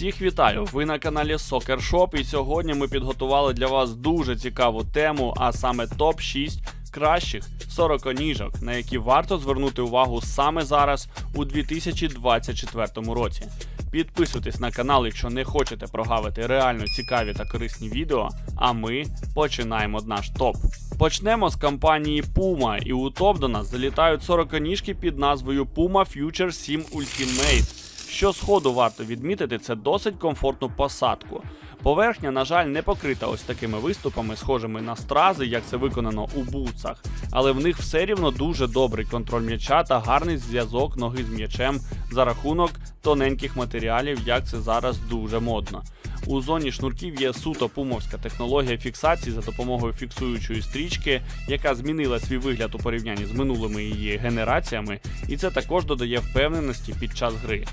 Всіх вітаю! Ви на каналі Soccer Shop і сьогодні ми підготували для вас дуже цікаву тему, а саме топ 6 кращих 40 ніжок, на які варто звернути увагу саме зараз у 2024 році. Підписуйтесь на канал, якщо не хочете прогавити реально цікаві та корисні відео. А ми починаємо наш топ. Почнемо з компанії Puma, і у топ до нас залітають 40 ніжки під назвою Puma Future 7 Ultimate. Що сходу варто відмітити, це досить комфортну посадку. Поверхня, на жаль, не покрита ось такими виступами, схожими на стрази, як це виконано у бутсах, але в них все рівно дуже добрий контроль м'яча та гарний зв'язок ноги з м'ячем за рахунок тоненьких матеріалів, як це зараз дуже модно. У зоні шнурків є суто пумовська технологія фіксації за допомогою фіксуючої стрічки, яка змінила свій вигляд у порівнянні з минулими її генераціями, і це також додає впевненості під час гри.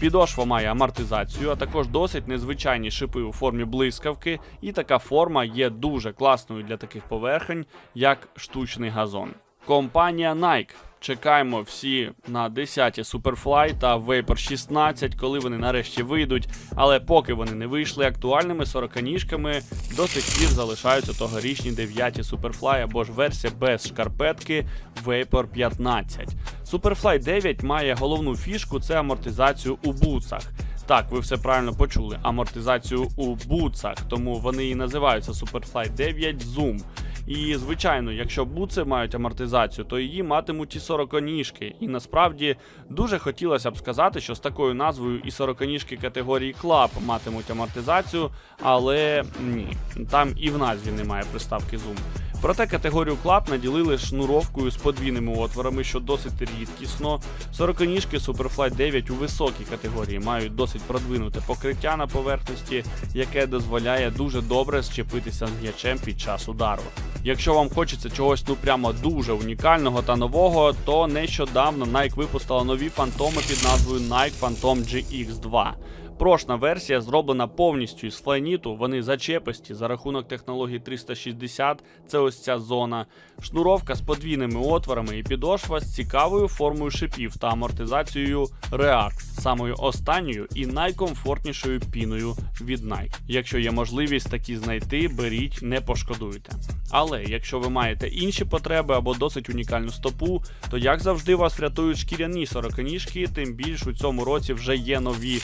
Підошва має амортизацію, а також досить незвичайні шипи у формі блискавки, і така форма є дуже класною для таких поверхень, як штучний газон. Компанія Nike. Чекаємо всі на 10 Superfly та Vapor 16, коли вони нарешті вийдуть. Але поки вони не вийшли актуальними 40-ніжками, до сих пір залишаються тогорічні 9 Superfly або ж версія без шкарпетки Vapor 15. Superfly 9 має головну фішку це амортизацію у бутсах. Так, ви все правильно почули. Амортизацію у бутсах, тому вони і називаються Superfly 9 Zoom. І звичайно, якщо бутси мають амортизацію, то її матимуть і 40 ніжки. І насправді дуже хотілося б сказати, що з такою назвою і 40 ніжки категорії Club матимуть амортизацію, але ні, там і в назві немає приставки Zoom. Проте категорію Club наділили шнуровкою з подвійними отворами, що досить рідкісно. 40-ніжки Superfly 9 у високій категорії мають досить продвинуте покриття на поверхності, яке дозволяє дуже добре зчепитися з м'ячем під час удару. Якщо вам хочеться чогось ну прямо дуже унікального та нового, то нещодавно Nike випустила нові фантоми під назвою Nike Phantom GX2. Прошна версія зроблена повністю із флайніту, вони зачеписті за рахунок технології 360, це ось ця зона, шнуровка з подвійними отворами і підошва з цікавою формою шипів та амортизацією React, самою останньою і найкомфортнішою піною від Nike. Якщо є можливість такі знайти, беріть, не пошкодуйте. Але якщо ви маєте інші потреби або досить унікальну стопу, то як завжди вас врятують шкіряні сороконіжки, тим більш у цьому році вже є нові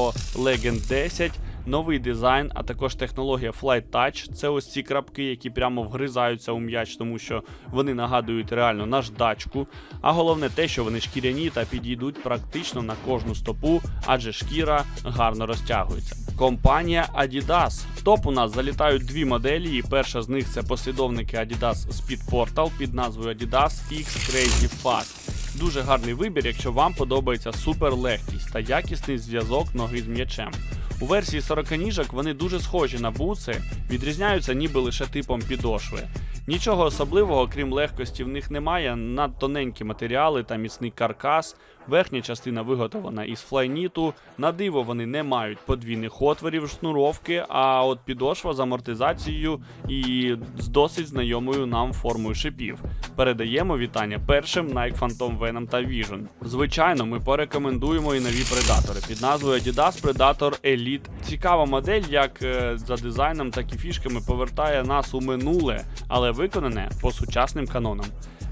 Tempo Legend 10, новий дизайн, а також технологія Flight Touch. Це ось ці крапки, які прямо вгризаються у м'яч, тому що вони нагадують реально наждачку. А головне те, що вони шкіряні та підійдуть практично на кожну стопу, адже шкіра гарно розтягується. Компанія Adidas. В топ у нас залітають дві моделі, і перша з них це послідовники Adidas Speed Portal під назвою Adidas X Crazy Fast. Дуже гарний вибір, якщо вам подобається суперлегкість та якісний зв'язок ноги з м'ячем. У версії 40 ніжок вони дуже схожі на буци, відрізняються ніби лише типом підошви. Нічого особливого, крім легкості, в них немає. Надтоненькі матеріали та міцний каркас. Верхня частина виготовлена із флайніту. На диво вони не мають подвійних отворів шнуровки, а от підошва з амортизацією і з досить знайомою нам формою шипів. Передаємо вітання першим Nike Phantom Venom та Vision. Звичайно, ми порекомендуємо і нові предатори під назвою Adidas Predator Elite. Цікава модель, як е, за дизайном, так і фішками повертає нас у минуле, але виконане по сучасним канонам.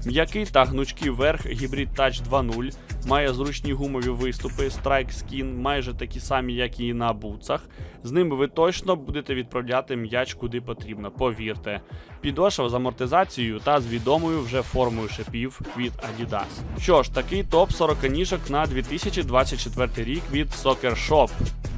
М'який та гнучкий верх Hybrid Touch 2.0 має зручні гумові виступи Strike Skin, майже такі самі, як і на бутсах. З ними ви точно будете відправляти м'яч куди потрібно, повірте. Підошва з амортизацією та з відомою вже формою шипів від Adidas. Що ж, такий топ 40 ніжок на 2024 рік від Soccer Shop.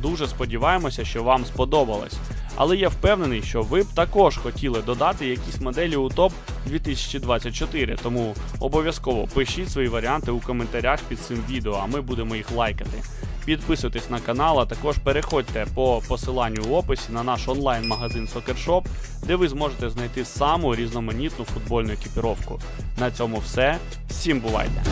Дуже сподіваємося, що вам сподобалось. Але я впевнений, що ви б також хотіли додати якісь моделі у топ 2024, тому обов'язково пишіть свої варіанти у коментарях під цим відео, а ми будемо їх лайкати. Підписуйтесь на канал, а також переходьте по посиланню в описі на наш онлайн-магазин Soccer Shop, де ви зможете знайти саму різноманітну футбольну екіпіровку. На цьому все. Всім бувайте!